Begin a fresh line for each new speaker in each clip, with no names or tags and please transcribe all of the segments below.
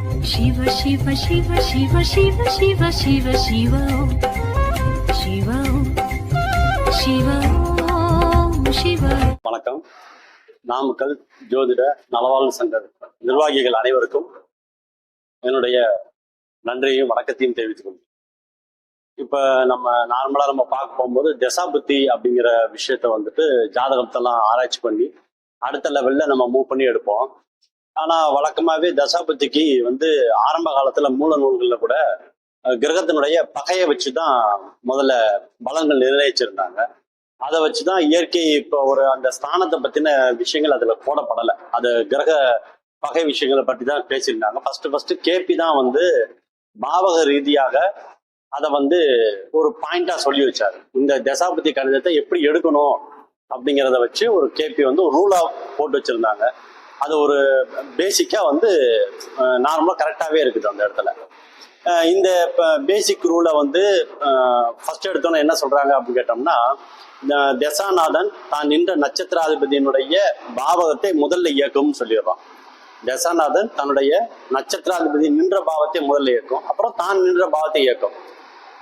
சிவ சிவ சிவ சிவ சிவ சிவ சிவ சிவோ சிவோ சிவோ சிவ
வணக்கம். நாமக்கல் ஜோதிட நலவாழ்வு சங்க நிர்வாகிகள் அனைவருக்கும் என்னுடைய நன்றியையும் வணக்கத்தையும் தெரிவித்துக்கொண்டு இப்போ நம்ம நார்மலாக நம்ம பார்க்க போகும்போது தசாபுத்தி அப்படிங்கிற விஷயத்த வந்துட்டு ஜாதகத்தெல்லாம் ஆராய்ச்சி பண்ணி அடுத்த லெவலில் நம்ம மூவ் பண்ணி எடுப்போம். ஆனா வழக்கமாவே தசாபதிக்கு வந்து ஆரம்ப காலத்துல மூல நூல்கள்ல கூட கிரகத்தினுடைய பகையை வச்சுதான் முதல்ல பலங்கள் நிர்ணயிச்சிருந்தாங்க அதை வச்சுதான் இயற்கை இப்போ ஒரு அந்த ஸ்தானத்தை பத்தின விஷயங்கள் அதுல போடப்படலை. அது கிரக பகை விஷயங்களை பற்றி தான் பேசியிருந்தாங்க. ஃபர்ஸ்ட் ஃபர்ஸ்ட் கேபி தான் வந்து பாவக ரீதியாக அதை வந்து ஒரு பாயிண்டா சொல்லி வச்சாரு. இந்த தசாபதி கணிதத்தை எப்படி எடுக்கணும் அப்படிங்கிறத வச்சு ஒரு கேபி வந்து ஒரு ரூலா போட்டு வச்சிருந்தாங்க. அது ஒரு பேசிக்காக வந்து நார்மலாக கரெக்டாகவே இருக்குது அந்த இடத்துல. இந்த பேசிக் ரூலை வந்து ஃபர்ஸ்ட் எடுத்தோன்னே என்ன சொல்கிறாங்க அப்படின்னு கேட்டோம்னா தசாநாதன் தான் நின்ற நட்சத்திராதிபதியினுடைய பாவகத்தை முதல்ல இயக்கும்னு சொல்லிடுறான் தசாநாதன் தன்னுடைய நட்சத்திராதிபதி நின்ற பாவத்தை முதல்ல இயக்கும். அப்புறம் தான் நின்ற பாவத்தை இயக்கும்.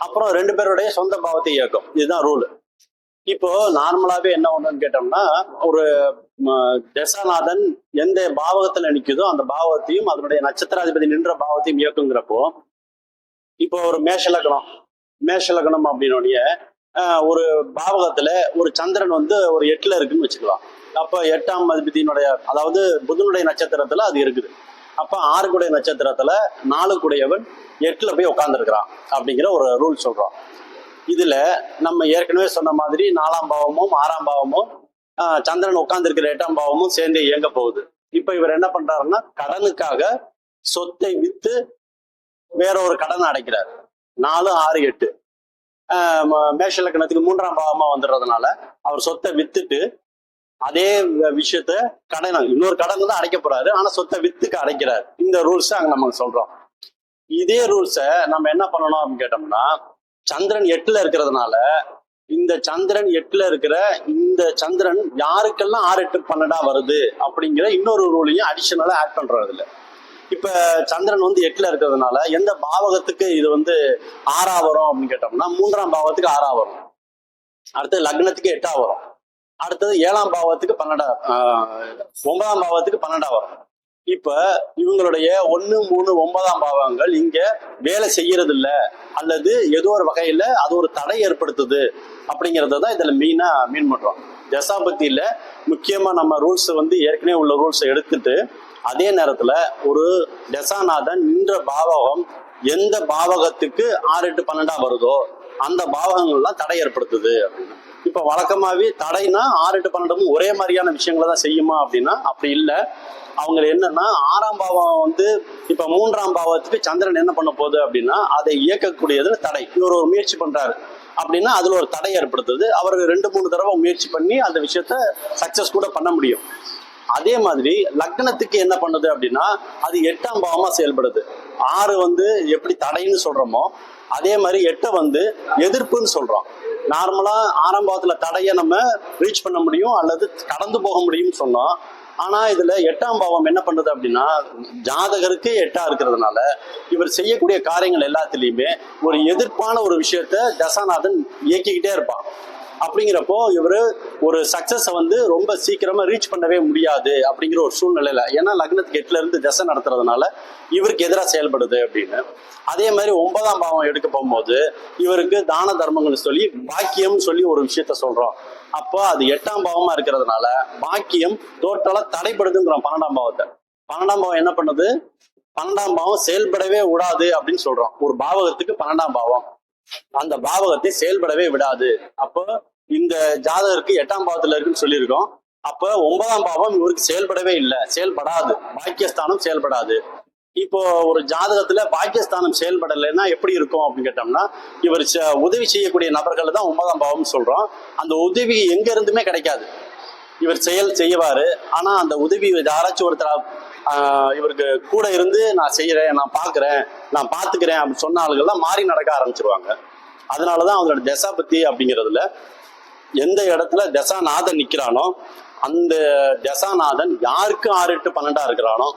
அப்புறம் ரெண்டு பேருடைய சொந்த பாவத்தை இயக்கும். இதுதான் ரூல் இப்போ நார்மலாவே என்ன ஒண்ணுன்னு கேட்டோம்னா ஒரு தசாநாதன் எந்த பாவகத்துல நிக்குதோ அந்த பாவத்தையும் அதனுடைய நட்சத்திராதிபதி நின்ற பாவத்தையும் இயக்குங்கிறப்போ இப்போ ஒரு மேஷ லக்னம் மேஷ ஒரு பாவகத்துல ஒரு சந்திரன் வந்து ஒரு எட்டுல இருக்குன்னு வச்சுக்கலாம். அப்ப எட்டாம் அதிபதியினுடைய அதாவது புதனுடைய நட்சத்திரத்துல அது இருக்குது. அப்ப ஆறுக்குடைய நட்சத்திரத்துல நாலுக்குடையவன் எட்டுல போய் உட்காந்துருக்கிறான் அப்படிங்கிற ஒரு ரூல் சொல்றோம். இதுல நம்ம ஏற்கனவே சொன்ன மாதிரி நாலாம் பாவமும் ஆறாம் பாவமும் ஆஹ், சந்திரன் உட்கார்ந்துருக்கிற எட்டாம் பாவமும் சேர்ந்து இயங்க போகுது. இப்ப இவர் என்ன பண்றாருன்னா கடனுக்காக சொத்தை வித்து வேற ஒரு கடனை அடைக்கிறார். நாலு ஆறு எட்டு. ஆஹ் ம- மேஷ லக்கணத்துக்கு மூன்றாம் பாவமா வந்துடுறதுனால அவர் சொத்தை வித்துட்டு அதே விஷயத்த கடன் இன்னொரு கடன் தான் அடைக்க போறாரு. ஆனா சொத்தை வித்துக்கு அடைக்கிறார். இந்த ரூல்ஸ் அங்க நம்ம சொல்றோம். இதே ரூல்ஸை நம்ம என்ன பண்ணணும் அப்படின்னு கேட்டோம்னா சந்திரன் எட்டுல இருக்கிறதுனால இந்த சந்திரன் எட்டுல இருக்கிற இந்த சந்திரன் யாருக்கெல்லாம் ஆறு எட்டு பன்னெண்டா வருது அப்படிங்கிற இன்னொரு ரூலையும் அடிஷனலா ஆட் பண்றோம் இதுல இப்ப சந்திரன் வந்து எட்டுல இருக்கிறதுனால எந்த பாவகத்துக்கு இது வந்து ஆறா வரும் அப்படின்னு கேட்டோம்னா மூன்றாம் பாவத்துக்கு ஆறா வரும். அடுத்தது லக்னத்துக்கு எட்டா வரும். அடுத்தது ஏழாம் பாவத்துக்கு பன்னெண்டா ஒன்பதாம் பாவத்துக்கு பன்னெண்டா வரும். இப்ப இவங்களுடைய ஒன்னு மூணு ஒன்பதாம் பாவங்கள் இங்க வேலை செய்யறது இல்ல அல்லது ஏதோ ஒரு வகையில அது ஒரு தடை ஏற்படுத்துது. அப்படிங்கறத தான் இதுல மீனா மீன் பண்றோம் தசாபத்தியில முக்கியமா நம்ம ரூல்ஸ் வந்து ஏற்கனவே உள்ள ரூல்ஸ் எடுத்துட்டு அதே நேரத்துல ஒரு தசாநாதன் நின்ற பாவகம் எந்த பாவகத்துக்கு ஆறு எட்டு பன்னெண்டா வருதோ அந்த பாவகங்கள்லாம் தடை ஏற்படுத்துது அப்படின்னு. இப்போ வழக்கமாகவே தடைனா ஆறு எட்டு பன்னெண்டும் ஒரே மாதிரியான விஷயங்களை தான் செய்யுமா அப்படின்னா அப்படி இல்லை. அவங்க என்னன்னா ஆறாம் பாவம் வந்து இப்ப மூன்றாம் பாவத்துக்கு சந்திரன் என்ன பண்ண போகுது அப்படின்னா அதை இயக்கக்கூடியதுல தடை. இவர் ஒரு முயற்சி பண்றாரு. அப்படின்னா அதுல ஒரு தடை ஏற்படுத்துது. அவர் ரெண்டு மூணு தடவை முயற்சி பண்ணி அந்த விஷயத்த சக்சஸ் கூட பண்ண முடியும். அதே மாதிரி லக்னத்துக்கு என்ன பண்ணுது அப்படின்னா அது எட்டாம் பாவமா செயல்படுது. ஆறு வந்து எப்படி தடைன்னு சொல்றோமோ அதே மாதிரி எட்டை வந்து எதிர்ப்புன்னு சொல்றோம். நார்மலா ஆரம்பத்தில் தடையை நம்ம ரீச் பண்ண முடியும் அல்லது கடந்து போக முடியும்னு சொன்னோம். ஆனா இதுல எட்டாம் பாவம் என்ன பண்ணுது அப்படின்னா ஜாதகருக்கு எட்டா இருக்கிறதுனால இவர் செய்யக்கூடிய காரியங்கள் எல்லாத்துலேயுமே ஒரு எதிர்ப்பான ஒரு விஷயத்த தசாநாதன் இயக்கிக்கிட்டே இருப்பான். அப்படிங்கிறப்போ இவர் ஒரு சக்ஸஸை வந்து ரொம்ப சீக்கிரமாக ரீச் பண்ணவே முடியாது அப்படிங்கிற ஒரு சூழ்நிலையில் ஏன்னா லக்னத்துக்கு எட்டுலேருந்து திசை தசை நடத்துறதுனால இவருக்கு எதிராக செயல்படுது அப்படின்னு. அதே மாதிரி ஒன்பதாம் பாவம் எடுக்க போகும்போது இவருக்கு தான தர்மங்கள்னு சொல்லி பாக்கியம் சொல்லி ஒரு விஷயத்த சொல்கிறோம் அப்போ அது எட்டாம் பாவமாக இருக்கிறதுனால பாக்கியம் டோட்டலா தடைப்படுதுங்கிறோம் பன்னெண்டாம் பாவத்தை. பன்னெண்டாம் பாவம் என்ன பண்ணுது? பன்னெண்டாம் பாவம் செயல்படவே விடாது அப்படின்னு சொல்கிறோம் ஒரு பாவகத்துக்கு பன்னெண்டாம் பாவம். அந்த பாவகத்தை செயல்படவே விடாது. அப்போ இந்த ஜாதகருக்கு எட்டாம் பாவத்துல இருக்குன்னு சொல்லியிருக்கோம். அப்ப ஒன்பதாம் பாவம் இவருக்கு செயல்படவே இல்லை. செயல்படாது. பாக்கியஸ்தானம் செயல்படாது. இப்போ ஒரு ஜாதகத்துல பாக்கியஸ்தானம் செயல்படலைன்னா எப்படி இருக்கும் அப்படின்னு கேட்டோம்னா இவர் உதவி செய்யக்கூடிய நபர்கள் தான் ஒன்பதாம் பாவம் சொல்றோம். அந்த உதவி எங்க இருந்துமே கிடைக்காது. இவர் செயல் செய்வாரு ஆனா அந்த உதவி யாராச்சும் ஒருத்தர் இவருக்கு கூட இருந்து நான் செய்கிறேன் நான் பார்க்குறேன் நான் பார்த்துக்கிறேன் அப்படின்னு சொன்ன ஆளுகள்லாம் மாறி நடக்க ஆரம்பிச்சிருவாங்க. அதனாலதான் அவங்களோட தசாபத்தி அப்படிங்கிறதுல எந்த இடத்துல தசாநாதன் நிற்கிறானோ அந்த தசாநாதன் யாருக்கு ஆறு எட்டு பன்னெண்டா இருக்கிறானோ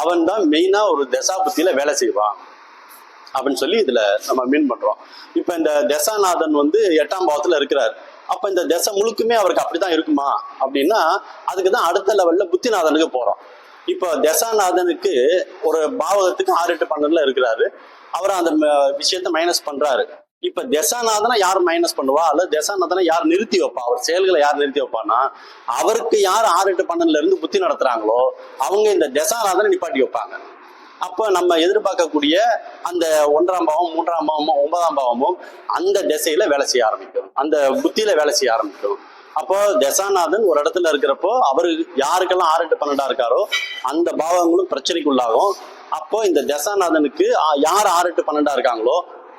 அவன் தான் மெயினாக ஒரு தசாபத்தியில வேலை செய்வான் அப்படின்னு சொல்லி இதில் நம்ம மீன் பண்ணுறோம் இப்போ இந்த தசாநாதன் வந்து எட்டாம் பாவத்தில் இருக்கிறார். அப்போ இந்த தசை முழுக்குமே அவருக்கு அப்படிதான் இருக்குமா? அப்படின்னா அதுக்கு தான் அடுத்த லெவலில் புத்திநாதனுக்கு போகிறோம் இப்போ தசாநாதனுக்கு ஒரு பாவகத்துக்கு ஆறு எட்டு பன்னெண்டுல இருக்கிறாரு. அவர் அந்த ம- விஷயத்த மைனஸ் பண்றாரு. இப்ப தசாநாதனை யார் மைனஸ் பண்ணுவா? அல்லது தசாநாதனை யார் நிறுத்தி வைப்பா? அவர் செயல்களை யார் நிறுத்தி வைப்பான்னா அவருக்கு யார் ஆறு எட்டு பன்னெண்டுல இருந்து புத்தி நடத்துறாங்களோ அவங்க இந்த தசாநாதனை நிப்பாட்டி வைப்பாங்க. அப்ப நம்ம எதிர்பார்க்கக்கூடிய அந்த ஒன்றாம் பாவம் மூன்றாம் பாவமும் ஒன்பதாம் பாவமும் அந்த திசையில வேலை செய்ய ஆரம்பிக்கும். அந்த புத்தியில வேலை செய்ய ஆரம்பிக்கும். அப்போ தசாநாதன் ஒரு இடத்துல இருக்கிறப்போ அவரு யாருக்கெல்லாம் ஆறு எட்டு பன்னெண்டா இருக்காரோ அந்த பாவங்களும் பிரச்சனைக்கு உள்ளாகும் அப்போ இந்த தசாநாதனுக்கு யார் ஆறு எட்டு பன்னெண்டா இருக்காங்களோ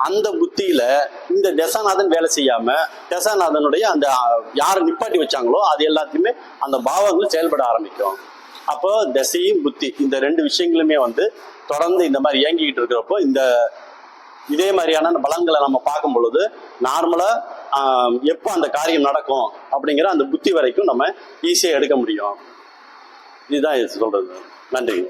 அந்த புத்தியில இந்த தசாநாதன் வேலை செய்யாம தசாநாதனுடைய அந்த யாரை நிப்பாட்டி வச்சாங்களோ அது எல்லாத்தையுமே அந்த பாவங்கள் செயல்பட ஆரம்பிக்கும். அப்போ தசையும் புத்தி இந்த ரெண்டு விஷயங்களுமே வந்து தொடர்ந்து இந்த மாதிரி இயங்கிக்கிட்டு இருக்கிறப்போ இந்த இதே மாதிரியான பலன்களை நம்ம பார்க்கும் பொழுது நார்மலா எப்போ அந்த காரியம் நடக்கும் அப்படிங்கிற அந்த புத்தி வரைக்கும் நம்ம ஈஸியாக எடுக்க முடியும். இதுதான் சொல்றது. நன்றி.